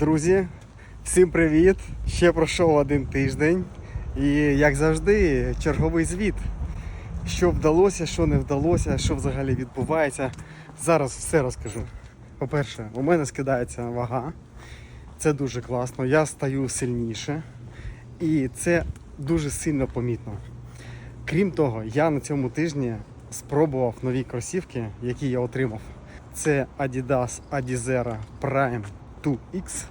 Друзі, всім привіт! Ще пройшов один тиждень. І як завжди, черговий звіт. Що вдалося, що не вдалося, що взагалі відбувається. Зараз все розкажу. По-перше, у мене скидається вага. Це дуже класно. Я стаю сильніше. І це дуже сильно помітно. Крім того, я на цьому тижні спробував нові кросівки, які я отримав. Це Adidas Adizero Prime 2X.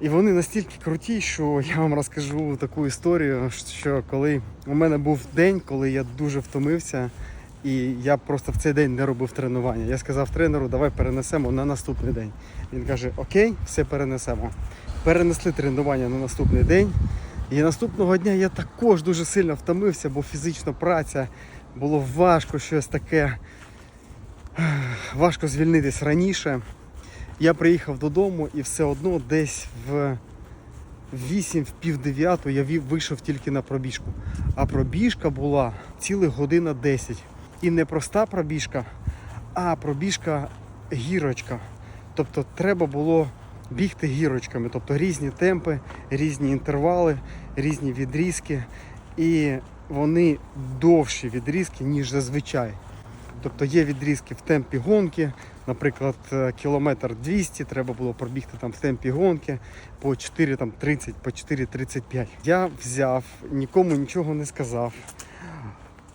І вони настільки круті, що я вам розкажу таку історію, що коли у мене був день, коли я дуже втомився, і я просто в цей день не робив тренування. Я сказав тренеру, давай перенесемо на наступний день. Він каже: Окей, все перенесемо. Перенесли тренування на наступний день. І наступного дня я також дуже сильно втомився, бо фізична праця було важко щось таке. Важко звільнитись раніше. Я приїхав додому і все одно десь в 8 в пів дев'яту я вийшов тільки на пробіжку. А пробіжка була цілих година 10. І не проста пробіжка, а пробіжка гірочка. Тобто треба було бігти гірочками, тобто різні темпи, різні інтервали, різні відрізки. І вони довші відрізки, ніж зазвичай. Тобто є відрізки в темпі гонки, наприклад, е, кілометр 200, треба було пробігти там в темпі гонки по 4.30, по 4.35. Я взяв, нікому нічого не сказав,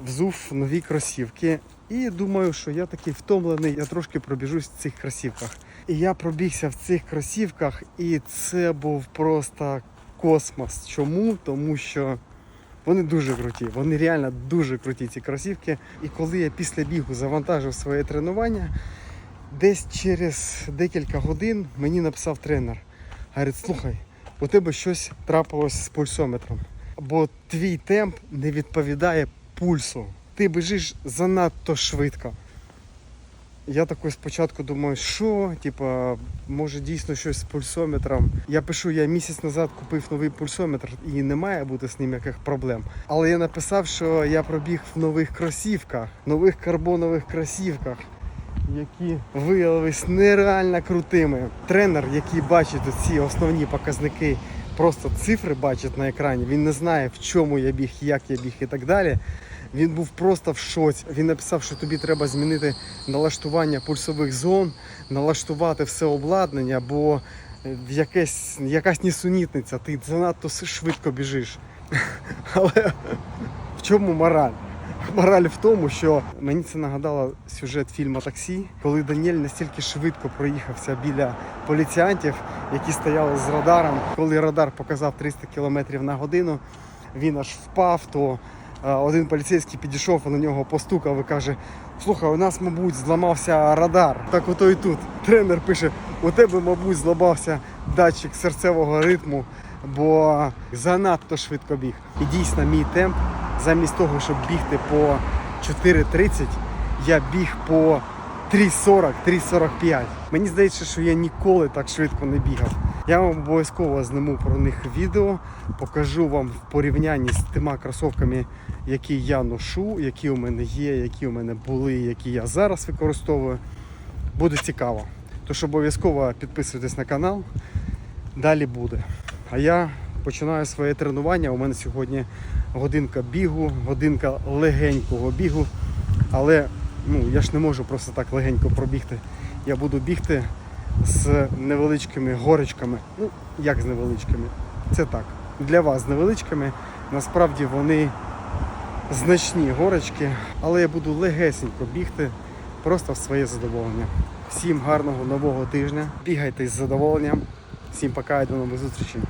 взув нові кросівки і думаю, що я такий втомлений, я трошки пробіжусь в цих кросівках. І я пробігся в цих кросівках, і це був просто космос. Чому? Тому що вони дуже круті, вони реально дуже круті ці кросівки. І коли я після бігу завантажив своє тренування, десь через декілька годин мені написав тренер. Говорить, слухай, у тебе щось трапилось з пульсометром, бо твій темп не відповідає пульсу. Ти біжиш занадто швидко. Я такий спочатку думаю, що, типа, може дійсно щось з пульсометром. Я пишу, я місяць назад купив новий пульсометр і не має бути з ним яких проблем. Але я написав, що я пробіг в нових кросівках, нових карбонових кросівках, які виявились нереально крутими. Тренер, який бачить ці основні показники, просто цифри бачить на екрані. Він не знає, в чому я біг, як я біг і так далі. Він був просто в шоці. Він написав, що тобі треба змінити налаштування пульсових зон, налаштувати все обладнання, бо е, якесь, якась нісунітниця, ти занадто швидко біжиш. Але в чому мораль? Мораль в тому, що мені це нагадало сюжет фільму Таксі, коли Даніель настільки швидко проїхався біля поліціянтів, які стояли з радаром. Коли радар показав 300 км на годину, він аж впав, то один поліцейський підійшов на нього постукав і каже: Слухай, у нас, мабуть, зламався радар. Так ото і тут. Тренер пише: у тебе, мабуть, зламався датчик серцевого ритму, бо занадто швидко біг. І дійсно мій темп, замість того, щоб бігти по 4.30, я біг по 3.40, 3.45. Мені здається, що я ніколи так швидко не бігав. Я вам обов'язково зніму про них відео, покажу вам в порівнянні з тими кросовками, які я ношу, які у мене є, які у мене були, які я зараз використовую. Буде цікаво. Тож обов'язково підписуйтесь на канал. Далі буде. А я починаю своє тренування. У мене сьогодні годинка бігу, годинка легенького бігу. Але ну, я ж не можу просто так легенько пробігти. Я буду бігти з невеличкими горочками. Ну, як з невеличкими? Це так. Для вас з невеличкими. Насправді вони значні горочки, але я буду легесенько бігти просто в своє задоволення. Всім гарного нового тижня. Бігайте з задоволенням. Всім пока і до нових зустрічей.